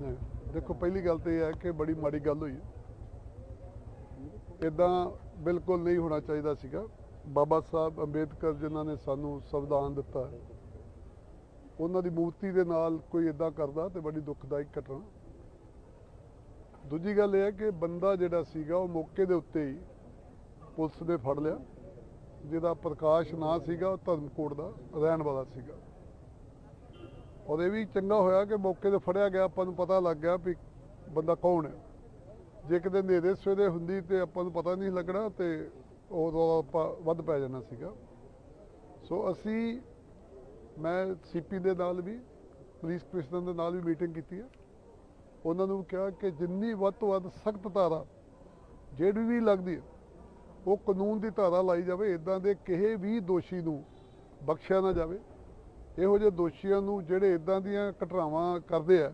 ਨਹੀਂ, ਦੇਖੋ, ਪਹਿਲੀ ਗੱਲ ਤੇ ਇਹ ਹੈ ਕਿ ਬੜੀ ਮਾੜੀ ਗੱਲ ਹੋਈ ਇਦਾਂ ਬਿਲਕੁਲ ਨਹੀਂ ਹੋਣਾ ਚਾਹੀਦਾ ਸੀਗਾ। ਬਾਬਾ ਸਾਹਿਬ ਅੰਬੇਦਕਰ ਜਿਨ੍ਹਾਂ ਨੇ ਸਾਨੂੰ ਸੰਵਿਧਾਨ ਦਿੱਤਾ ਉਹਨਾਂ ਦੀ ਮੂਰਤੀ ਦੇ ਨਾਲ ਕੋਈ ਇਦਾਂ ਕਰਦਾ ਤੇ ਬੜੀ ਦੁਖਦਾਇਕ ਘਟਨਾ। ਦੂਜੀ ਗੱਲ ਇਹ ਹੈ ਕਿ ਬੰਦਾ ਜਿਹੜਾ ਸੀਗਾ, ਉਹ ਮੌਕੇ ਦੇ ਉੱਤੇ ਹੀ ਪੁਲਿਸ ਨੇ ਫੜ ਲਿਆ, ਜਿਹਦਾ ਪ੍ਰਕਾਸ਼ ਨਾਂ ਸੀਗਾ, ਉਹ ਧਰਮਕੋਟ ਦਾ ਰਹਿਣ ਵਾਲਾ ਸੀਗਾ। ਔਰ ਇਹ ਵੀ ਚੰਗਾ ਹੋਇਆ ਕਿ ਮੌਕੇ ਤੇ ਫੜਿਆ ਗਿਆ, ਆਪਾਂ ਨੂੰ ਪਤਾ ਲੱਗ ਗਿਆ ਵੀ ਬੰਦਾ ਕੌਣ ਹੈ। ਜੇ ਕਿਤੇ ਨੇਰੇ ਸਵੇਰੇ ਹੁੰਦੀ ਤੇ ਆਪਾਂ ਨੂੰ ਪਤਾ ਨਹੀਂ ਲੱਗਣਾ ਤੇ ਉਦੋਂ ਆਪਾਂ ਵੱਧ ਪੈ ਜਾਣਾ ਸੀਗਾ। ਸੋ ਅਸੀਂ, ਮੈਂ ਸੀਪੀ ਦੇ ਨਾਲ ਵੀ, ਪੁਲਿਸ ਕਮਿਸ਼ਨਰ ਦੇ ਨਾਲ ਵੀ ਮੀਟਿੰਗ ਕੀਤੀ ਹੈ। ਉਹਨਾਂ ਨੂੰ ਕਿਹਾ ਕਿ ਜਿੰਨੀ ਵੱਧ ਤੋਂ ਵੱਧ ਸਖਤ ਧਾਰਾ ਜਿਹੜੀ ਵੀ ਲੱਗਦੀ ਹੈ, ਉਹ ਕਾਨੂੰਨ ਦੀ ਧਾਰਾ ਲਾਈ ਜਾਵੇ ਇਦਾਂ ਦੇ ਕਿਸੇ ਵੀ ਦੋਸ਼ੀ ਨੂੰ ਬਖਸ਼ਿਆ ਨਾ ਜਾਵੇ। ਇਹੋ ਜਿਹੇ ਦੋਸ਼ੀਆਂ ਨੂੰ ਜਿਹੜੇ ਇਦਾਂ ਦੀਆਂ ਘਟਨਾਵਾਂ ਕਰਦੇ ਆ,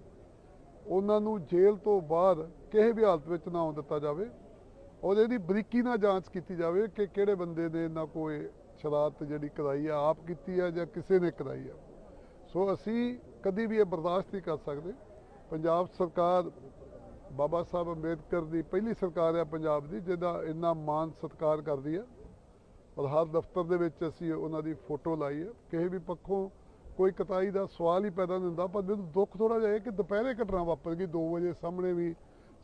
ਉਹਨਾਂ ਨੂੰ ਜੇਲ੍ਹ ਤੋਂ ਬਾਹਰ ਕਿਸੇ ਵੀ ਹਾਲਤ ਵਿੱਚ ਨਾ ਆਉਣ ਦਿੱਤਾ ਜਾਵੇ। ਔਰ ਇਹਦੀ ਬਰੀਕੀ ਨਾਲ ਜਾਂਚ ਕੀਤੀ ਜਾਵੇ ਕਿ ਕਿਹੜੇ ਬੰਦੇ ਨੇ ਇਹਨਾਂ ਕੋਈ ਸ਼ਰਾਰਤ ਜਿਹੜੀ ਕਰਾਈ ਆ, ਆਪ ਕੀਤੀ ਆ ਜਾਂ ਕਿਸੇ ਨੇ ਕਰਾਈ ਆ। ਸੋ ਅਸੀਂ ਕਦੀ ਵੀ ਇਹ ਬਰਦਾਸ਼ਤ ਨਹੀਂ ਕਰ ਸਕਦੇ। ਪੰਜਾਬ ਸਰਕਾਰ ਬਾਬਾ ਸਾਹਿਬ ਅੰਬੇਦਕਰ ਦੀ ਪਹਿਲੀ ਸਰਕਾਰ ਆ ਪੰਜਾਬ ਦੀ, ਜਿਹਦਾ ਇੰਨਾ ਮਾਨ ਸਤਿਕਾਰ ਕਰਦੀ ਹੈ ਔਰ ਹਰ ਦਫ਼ਤਰ ਦੇ ਵਿੱਚ ਅਸੀਂ ਉਹਨਾਂ ਦੀ ਫੋਟੋ ਲਾਈ ਹੈ ਕਿਸੇ ਵੀ ਪੱਖੋਂ ਕੋਈ ਕਤਾਈ ਦਾ ਸਵਾਲ ਹੀ ਪੈਦਾ ਨਹੀਂ ਹੁੰਦਾ ਪਰ ਮੈਨੂੰ ਦੁੱਖ ਥੋੜਾ ਜਿਹਾ ਹੈ ਕਿ ਦੁਪਹਿਰੇ ਘਟਨਾ ਵਾਪਰ ਗਈ 2 ਵਜੇ ਸਾਹਮਣੇ ਵੀ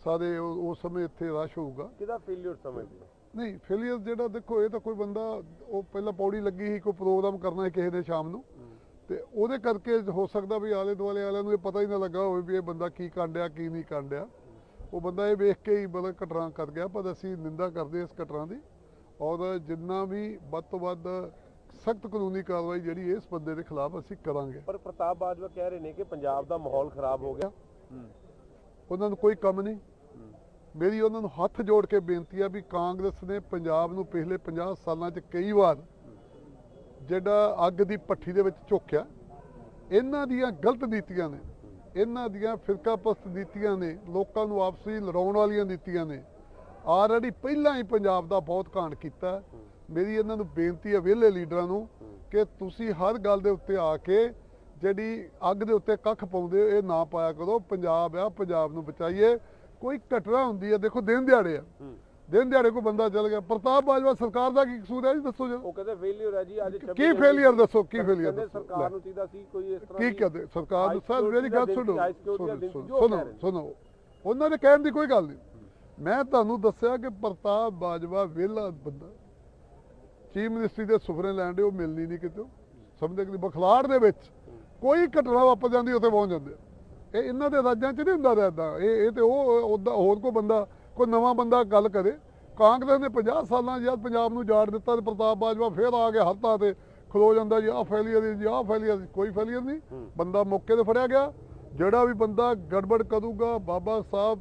ਸਾਰੇ ਉਸ ਸਮੇਂ ਇੱਥੇ ਰਸ਼ ਹੋਊਗਾ। ਕਿਹਦਾ ਫੇਲਿਅਰ ਸਮਝਦੇ ਨਹੀਂ ਫੇਲੀਅਰ ਜਿਹੜਾ ਦੇਖੋ ਇਹ ਤਾਂ ਕੋਈ ਬੰਦਾ ਉਹ ਪਹਿਲਾਂ ਪੌੜੀ ਲੱਗੀ ਸੀ ਕੋਈ ਪ੍ਰੋਗਰਾਮ ਕਰਨਾ ਹੈ ਕਿਸੇ ਨੇ ਸ਼ਾਮ ਨੂੰ। ਤੇ ਉਹਦੇ ਕਰਕੇ ਹੋ ਸਕਦਾ ਵੀ ਆਲੇ ਦੁਆਲੇ ਵਾਲਿਆਂ ਨੂੰ ਇਹ ਪਤਾ ਹੀ ਨਾ ਲੱਗਾ ਹੋਵੇ ਵੀ ਇਹ ਬੰਦਾ ਕੀ ਕਾਂਡਿਆ ਕੀ ਨਹੀਂ ਕਾਂਡਿਆ ਉਹ ਬੰਦਾ ਇਹ ਵੇਖ ਕੇ ਹੀ ਬੜਾ ਘਟਨਾ ਕਰ ਗਿਆ ਪਰ ਅਸੀਂ ਨਿੰਦਾ ਕਰਦੇ ਹਾਂ ਇਸ ਘਟਨਾ ਦੀ। ਔਰ ਜਿੰਨਾ ਵੀ ਵੱਧ ਤੋਂ ਵੱਧ ਸਖਤ ਕਾਨੂੰਨੀ ਕਾਰਵਾਈ ਜਿਹੜੀ ਇਸ ਬੰਦੇ ਦੇ ਖਿਲਾਫ ਅਸੀਂ ਕਰਾਂਗੇ। ਪਰ ਪ੍ਰਤਾਪ ਬਾਜਵਾ ਕਹਿ ਰਹੇ ਨੇ ਕਿ ਪੰਜਾਬ ਦਾ ਮਾਹੌਲ ਖਰਾਬ ਹੋ ਗਿਆ। ਉਹਨਾਂ ਨੂੰ ਕੋਈ ਕੰਮ ਨਹੀਂ। ਮੇਰੀ ਉਹਨਾਂ ਨੂੰ ਹੱਥ ਜੋੜ ਕੇ ਬੇਨਤੀ ਆ ਵੀ ਕਾਂਗਰਸ ਨੇ ਪੰਜਾਬ ਨੂੰ ਪਿਛਲੇ 50 ਸਾਲਾਂ 'ਚ ਕਈ ਵਾਰ ਜਿਹੜਾ ਅੱਗ ਦੀ ਭੱਠੀ ਦੇ ਵਿੱਚ ਝੋਕਿਆ ਇਹਨਾਂ ਦੀਆਂ ਗਲਤ ਨੀਤੀਆਂ ਨੇ ਇਹਨਾਂ ਦੀਆਂ ਫਿਰਕਾਪਸਤ ਨੀਤੀਆਂ ਨੇ ਲੋਕਾਂ ਨੂੰ ਆਪਸੀ ਲੜਾਉਣ ਵਾਲੀਆਂ ਨੀਤੀਆਂ ਨੇ ਆਲਰੇਡੀ ਪਹਿਲਾਂ ਹੀ ਪੰਜਾਬ ਦਾ ਬਹੁਤ ਕਾਂਡ ਕੀਤਾ। ਮੇਰੀ ਇਹਨਾਂ ਨੂੰ ਬੇਨਤੀ ਹੈ ਵਿਹਲੇ ਲੀਡਰਾਂ ਨੂੰ ਕਿ ਤੁਸੀਂ ਹਰ ਗੱਲ ਦੇ ਉੱਤੇ ਆ ਕੇ ਜਿਹੜੀ ਅੱਗ ਦੇ ਉੱਤੇ ਕੱਖ ਪਾਉਂਦੇ ਇਹ ਨਾ ਪਾਇਆ ਕਰੋ। ਪੰਜਾਬ ਆ ਪੰਜਾਬ ਨੂੰ ਬਚਾਈਏ। ਕੋਈ ਘਟਨਾ ਹੁੰਦੀ ਹੈ ਦੇਖੋ ਦਿਨ ਦਿਹਾੜੇ ਆ। ਦਿਨ ਦਿਹਾੜੇ ਕੋਈ ਬੰਦਾ ਚੱਲ ਗਿਆ। ਪ੍ਰਤਾਪ ਬਾਜਵਾ ਸਰਕਾਰ ਦਾ ਕੀ ਕਸੂਰ ਹੈ ਜੀ? ਦੱਸੋ ਜੀ ਉਹ ਕਹਿੰਦੇ ਫੇਲਿਅਰ ਹੈ ਜੀ ਅੱਜ ਕੀ 26 failure ਦੱਸੋ, ਕੀ ਦੱਸੋ? ਸਰਕਾਰ ਨੂੰ ਚਾਹੀਦਾ ਸੀ ਕੋਈ ਇਸ ਤਰ੍ਹਾਂ ਕੀ ਕਹਦੇ? ਸਰਕਾਰ ਨੂੰ ਸਰ ਮੇਰੀ ਗੱਲ ਸੁਣੋ। ਸੁਣੋ। ਸੁਣੋ। ਉਹਨਾਂ ਦੇ ਕਹਿਣ ਦੀ ਕੋਈ ਗੱਲ ਨਹੀਂ। ਮੈਂ ਤੁਹਾਨੂੰ ਦੱਸਿਆ ਕਿ ਪ੍ਰਤਾਪ ਬਾਜਵਾ ਵਿਹਲਾ ਬੰਦਾ। ਚੀਫ ਮਿਨਿਸਟਰੀ ਦੇ ਸੁਫਰੇ ਲੈਣ ਦੇ ਉਹ ਮਿਲਣੀ ਨਹੀਂ ਕਿਤੇ ਸਮਝਦੇ ਕਿ ਬਖਲਾੜ ਦੇ ਵਿੱਚ ਕੋਈ ਘਟਨਾ ਵਾਪਰ ਜਾਂਦੀ ਉੱਥੇ ਪਹੁੰਚ ਜਾਂਦੇ ਆ। ਇਹ ਇਹਨਾਂ ਦੇ ਰਾਜਾਂ 'ਚ ਨਹੀਂ ਹੁੰਦਾ ਰਹਿਦਾ ਇਹ ਇਹ ਤੇ ਉਹ ਉਹਦਾ ਹੋਰ ਕੋਈ ਬੰਦਾ ਕੋਈ ਨਵਾਂ ਬੰਦਾ ਗੱਲ ਕਰੇ। ਕਾਂਗਰਸ ਨੇ 50 ਸਾਲਾਂ ਜਦ ਪੰਜਾਬ ਨੂੰ ਜਾੜ ਦਿੱਤਾ ਤੇ ਪ੍ਰਤਾਪ ਬਾਜਵਾ ਫੇਰ ਆ ਕੇ ਹੱਥਾਂ ਤੇ ਖਲੋ ਜਾਂਦਾ ਜੀ ਆਹ ਫੈਲੀਅਰ ਜੀ ਆਹ ਫੈਲੀਅਰ ਕੋਈ ਫੈਲੀਅਰ ਨਹੀਂ। ਬੰਦਾ ਮੌਕੇ ਤੇ ਫੜਿਆ ਗਿਆ। ਜਿਹੜਾ ਵੀ ਬੰਦਾ ਗੜਬੜ ਕਰੂਗਾ ਬਾਬਾ ਸਾਹਿਬ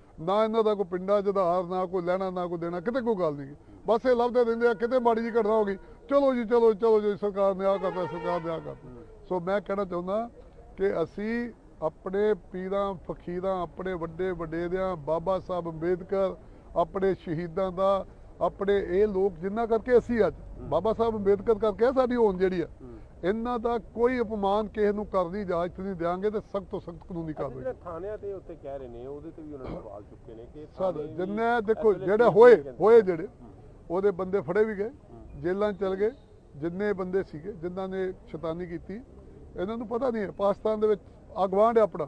ਨਾ ਇਹਨਾਂ ਦਾ ਕੋਈ ਪਿੰਡਾਂ 'ਚ ਆਧਾਰ, ਨਾ ਕੋਈ ਲੈਣਾ, ਨਾ ਕੋਈ ਦੇਣਾ, ਕਿਤੇ ਕੋਈ ਗੱਲ ਨਹੀਂ। ਬਸ ਇਹ ਲੱਭਦੇ ਰਹਿੰਦੇ ਆ, ਕਿਤੇ ਮਾੜੀ ਜੀ ਘਟਨਾ ਹੋ ਗਈ, ਚਲੋ ਜੀ, ਚਲੋ ਚਲੋ ਜੀ, ਸਰਕਾਰ ਨੇ ਆ ਕਰਤਾ, ਸਰਕਾਰ ਨੇ ਆ ਕਰਤਾ। ਸੋ ਮੈਂ ਕਹਿਣਾ ਚਾਹੁੰਦਾ ਕਿ ਅਸੀਂ ਆਪਣੇ ਪੀਰਾਂ, ਫਕੀਰਾਂ, ਆਪਣੇ ਵੱਡੇ ਵਡੇਰਿਆਂ, ਬਾਬਾ ਸਾਹਿਬ ਅੰਬੇਦਕਰ, ਆਪਣੇ ਸ਼ਹੀਦਾਂ ਦਾ, ਆਪਣੇ ਇਹ ਲੋਕ ਜਿਨ੍ਹਾਂ ਕਰਕੇ ਅਸੀਂ ਅੱਜ, ਬਾਬਾ ਸਾਹਿਬ ਅੰਬੇਦਕਰ ਕਰਕੇ ਸਾਡੀ ਹੋਂਦ ਜਿਹੜੀ ਆ। ਇਹਨਾਂ ਦਾ ਕੋਈ ਅਪਮਾਨ ਕਿਸੇ ਨੂੰ ਕਰਨ ਦੀ ਇਜਾਜ਼ਤ ਨਹੀਂ ਦਿਆਂਗੇ ਤੇ ਸਖਤ ਤੋਂ ਸਖਤ ਕਾਨੂੰਨੀ ਕਾਰਵਾਈ ਜਿਹੜੇ ਥਾਣਿਆਂ ਤੇ ਉੱਤੇ ਕਹਿ ਰਹੇ ਨੇ ਉਹਦੇ ਤੇ ਵੀ ਉਹਨਾਂ ਨੇ ਸਵਾਲ ਚੁੱਕੇ ਨੇ ਕਿ ਵੀ ਜਿੰਨੇ ਦੇਖੋ ਜਿਹੜੇ ਹੋਏ। ਹੋਏ ਜਿਹੜੇ ਉਹਦੇ ਬੰਦੇ ਫੜੇ ਵੀ ਗਏ ਜੇਲ੍ਹਾਂ ਚਲ ਗਏ ਜਿੰਨੇ ਬੰਦੇ ਸੀਗੇ ਜਿਨ੍ਹਾਂ ਨੇ ਸ਼ੈਤਾਨੀ ਕੀਤੀ ਇਹਨਾਂ ਨੂੰ ਪਤਾ ਨਹੀਂ ਹੈ ਪਾਕਿਸਤਾਨ ਦੇ ਵਿੱਚ ਅਗਵਾਂਡ ਹੈ ਆਪਣਾ।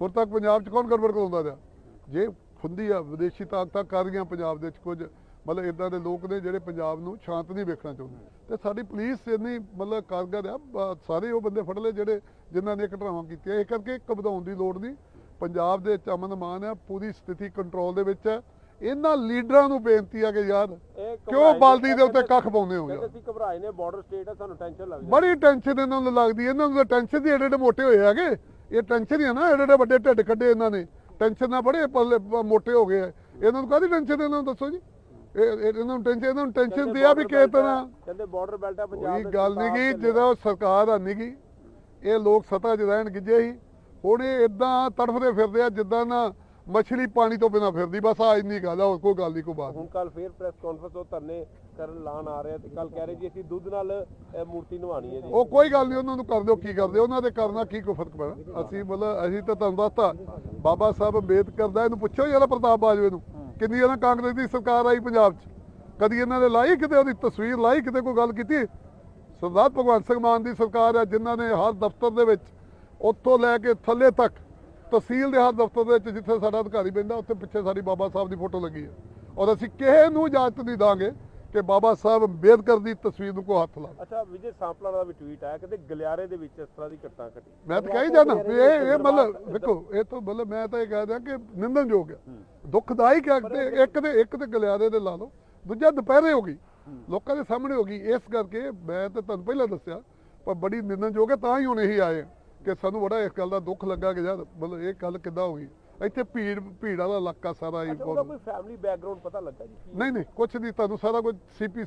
ਹੁਣ ਤੱਕ ਪੰਜਾਬ 'ਚ ਕੌਣ ਗੜਬੜ ਕਰਾਉਂਦਾ ਰਿਹਾ? ਜੇ ਹੁੰਦੀ ਆ ਵਿਦੇਸ਼ੀ ਤਾਕਤਾਂ ਕਰ ਰਹੀਆਂ ਪੰਜਾਬ ਦੇ ਵਿੱਚ ਕੁਝ ਮਤਲਬ ਇਦਾਂ ਦੇ ਲੋਕ ਨੇ ਜਿਹੜੇ ਪੰਜਾਬ ਨੂੰ ਸ਼ਾਂਤ ਨਹੀਂ ਵੇਖਣਾ ਚਾਹੁੰਦੇ। ਤੇ ਸਾਡੀ ਪੁਲਿਸ ਇੰਨੀ ਮਤਲਬ ਕਾਰਗਰ ਆ ਸਾਰੇ ਉਹ ਬੰਦੇ ਫੜ ਲਏ ਜਿਹੜੇ ਜਿਨ੍ਹਾਂ ਨੇ ਘਟਨਾਵਾਂ ਕੀਤੀਆਂ। ਇਹ ਕਰਕੇ ਘਬਰਾਉਣ ਦੀ ਲੋੜ ਨਹੀਂ। ਪੰਜਾਬ ਦੇ ਵਿੱਚ ਅਮਨ ਮਾਨ ਆ ਪੂਰੀ ਸਥਿਤੀ ਕੰਟਰੋਲ ਦੇ ਵਿੱਚ ਹੈ ਇਹਨਾਂ ਲੀਡਰਾਂ ਨੂੰ ਬੇਨਤੀ ਆ ਕਿ ਯਾਰ ਕਿਉਂ ਬਲਦੀ ਦੇ ਉੱਤੇ ਕੱਖ ਪਾਉਂਦੇ ਹੋ ਯਾਰ? ਅਸੀਂ ਘਬਰਾਏ ਨੇ ਬਾਰਡਰ ਸਟੇਟ ਹੈ ਸਾਨੂੰ ਟੈਨਸ਼ਨ ਲੱਗ ਜਾਂਦੀ ਬੜੀ ਟੈਨਸ਼ਨ ਇਹਨਾਂ ਨੂੰ ਲੱਗਦੀ ਹੈ। ਇਹਨਾਂ ਨੂੰ ਤਾਂ ਟੈਨਸ਼ਨ ਦੀ ਏਡੇ ਮੋਟੇ ਹੋਏ ਹੈਗੇ। ਇਹ ਟੈਨਸ਼ਨ ਹੀ ਆ ਨਾ ਏਡੇ ਵੱਡੇ ਢਿੱਡ ਕੱਢੇ ਇਹਨਾਂ ਨੇ। ਟੈਨਸ਼ਨ ਨਾਲ ਬੜੇ ਮੋਟੇ ਹੋ ਗਏ ਆ। ਇਹਨਾਂ ਨੂੰ ਕਾਹਦੀ ਟੈਨਸ਼ਨ ਇਹਨਾਂ ਨੂੰ ਦੱਸੋ ਜੀ? ਇਹ ਇਹ- ਇਹਨਾਂ ਨੂੰ ਟੈਨਸ਼ਨ ਇਹਨਾਂ ਨੂੰ ਟੈਨਸ਼ਨ ਆ ਵੀ ਕਿਸ ਤਰ੍ਹਾਂ। ਹੈ, ਕਹਿੰਦੇ ਬਾਰਡਰ ਬੈਲਟ ਹੈ ਪੰਜਾਬ ਦੇ ਗੱਲ ਨਹੀਂ ਸਰਕਾਰ ਗੀ ਤੇ ਜਦੋਂ ਸਰਕਾਰ ਆ ਨੀ ਗੀ ਇਹ ਲੋਕ ਸਤਾ ਰਹਿਣ ਗਿੱਜੇ ਸੀ। ਹੁਣ ਇਹ ਇਦਾਂ ਤੜਫਦੇ ਫਿਰਦੇ ਆ ਜਿੱਦਾਂ ਨਾ ਮੱਛਲੀ ਪਾਣੀ ਤੋਂ ਬਿਨਾ ਫਿਰਦੀ ਬਸ ਆ ਇੰਨੀ ਗੱਲ ਆ ਹੋਰ ਕੋਈ ਗੱਲ ਨਹੀਂ ਕੋਈ ਬਾਤ ਹੁਣ ਨਹੀਂ ਕੱਲ ਫੇਰ ਪ੍ਰੈਸ ਕਾਨਫਰੰਸ ਉਹ ਧਰਨੇ ਕਰਨ ਲਾਣ ਆ ਰਹੇ ਆ ਤੇ ਕੱਲ ਕਹਿ ਰਹੇ ਜੀ ਅਸੀਂ ਦੁੱਧ ਨਾਲ ਮੂਰਤੀ ਨਵਾਣੀ ਹੈ ਜੀ। ਉਹ ਕੋਈ ਗੱਲ ਨਹੀਂ ਉਹਨਾਂ ਨੂੰ ਕਰ ਦਿਓ ਕੀ ਕਰਦੇ ਉਹਨਾਂ ਦੇ ਕਰਨਾ ਕੀ ਕੋਈ ਫ਼ਰਕ ਪੈਣਾ। ਅਸੀਂ ਮਤਲਬ ਅਸੀਂ ਤਾਂ ਤੁਹਾਨੂੰ ਦੱਸਤਾ ਬਾਬਾ ਸਾਹਿਬ ਅੰਬੇਦਕਰ ਦਾ ਇਹਨੂੰ ਪੁੱਛੋ ਜਿਹੜਾ ਪ੍ਰਤਾਪ ਬਾਜਵੇ ਨੂੰ। ਕਿੰਨੀ ਇਹਨਾਂ ਕਾਂਗਰਸ ਦੀ ਸਰਕਾਰ ਆਈ ਪੰਜਾਬ 'ਚ? ਕਦੀ ਇਹਨਾਂ ਨੇ ਲਾਈ ਕਿਤੇ ਉਹਦੀ ਤਸਵੀਰ ਲਾਈ ਕਿਤੇ ਕੋਈ ਗੱਲ ਕੀਤੀ? ਸਰਦਾਰ ਭਗਵੰਤ ਸਿੰਘ ਮਾਨ ਦੀ ਸਰਕਾਰ ਹੈ ਜਿਨ੍ਹਾਂ ਨੇ ਹਰ ਦਫ਼ਤਰ ਦੇ ਵਿੱਚ ਉੱਥੋਂ ਲੈ ਕੇ ਥੱਲੇ ਤੱਕ ਤਹਿਸੀਲ ਦੇ ਹਰ ਦਫ਼ਤਰ ਦੇ ਵਿੱਚ ਜਿੱਥੇ ਸਾਡਾ ਅਧਿਕਾਰੀ ਬੈਂਦਾ ਉੱਥੇ ਪਿੱਛੇ ਸਾਡੀ ਬਾਬਾ ਸਾਹਿਬ ਦੀ ਫੋਟੋ ਲੱਗੀ ਹੈ। ਔਰ ਅਸੀਂ ਕਿਸੇ ਨੂੰ ਇਜਾਜ਼ਤ ਨਹੀਂ ਦਾਂਗੇ ਕਿ ਬਾਬਾ ਸਾਹਿਬ ਅੰਬੇਦਕਰ ਦੀ ਤਸਵੀਰ ਨੂੰ ਕੋਈ ਹੱਥ ਲਾਵੇ। ਅੱਛਾ ਵਿਜੇ ਸਾਂਪਲਾ ਦਾ ਵੀ ਟਵੀਟ ਆਇਆ ਕਹਿੰਦੇ ਗਲਿਆਰੇ ਦੇ ਵਿੱਚ ਇਸ ਤਰ੍ਹਾਂ ਦੀ ਘਟਨਾ ਘਟੀ। ਮੈਂ ਤਾਂ ਕਹੀ ਜਾਣਾ ਇਹ ਇਹ ਮਤਲਬ ਦੇਖੋ ਇਹ ਤਾਂ ਮਤਲਬ ਮੈਂ ਤਾਂ ਇਹ ਕਹਿ ਦਿਆਂ ਕਿ ਨਿੰਦਣਯੋਗ ਹੈ। ਦੁਖਦਾਇਕ ਹੈ ਕਿ ਇੱਕ ਦੇ ਇੱਕ ਤੇ ਗਲਿਆਰੇ ਦੇ ਲਾ ਲਓ ਦੂਜਾ ਦੁਪਹਿਰੇ ਹੋ ਗਈ। ਲੋਕਾਂ ਦੇ ਸਾਹਮਣੇ ਹੋ ਗਈ। ਇਸ ਕਰਕੇ ਮੈਂ ਤਾਂ ਤੁਹਾਨੂੰ ਪਹਿਲਾਂ ਦੱਸਿਆ ਪਰ ਬੜੀ ਨਿੰਦਣਯੋਗ ਹੈ ਤਾਂ ਹੀ ਹੁਣ ਇਹੀ ਆਏ ਕਿ ਸਾਨੂੰ ਬੜਾ ਇਸ ਗੱਲ ਦਾ ਦੁੱਖ ਲੱਗਾ ਕਿ ਯਾਰ ਮਤਲਬ ਇਹ ਗੱਲ ਕਿੱਦਾਂ ਹੋ ਗਈ। ਇੱਥੇ ਭੀੜ ਭੀੜ ਵਾਲਾ ਇਲਾਕਾ ਸਾਰਾ ਹੀ ਕੋਈ ਫੈਮਿਲੀ ਬੈਕਗ੍ਰਾਉਂਡ ਪਤਾ ਲੱਗਾ ਜੀ? ਨਹੀਂ ਨਹੀਂ ਕੁਛ ਨਹੀਂ ਤੁਹਾਨੂੰ ਸਾਰਾ ਕੁਝ ਸੀਪੀ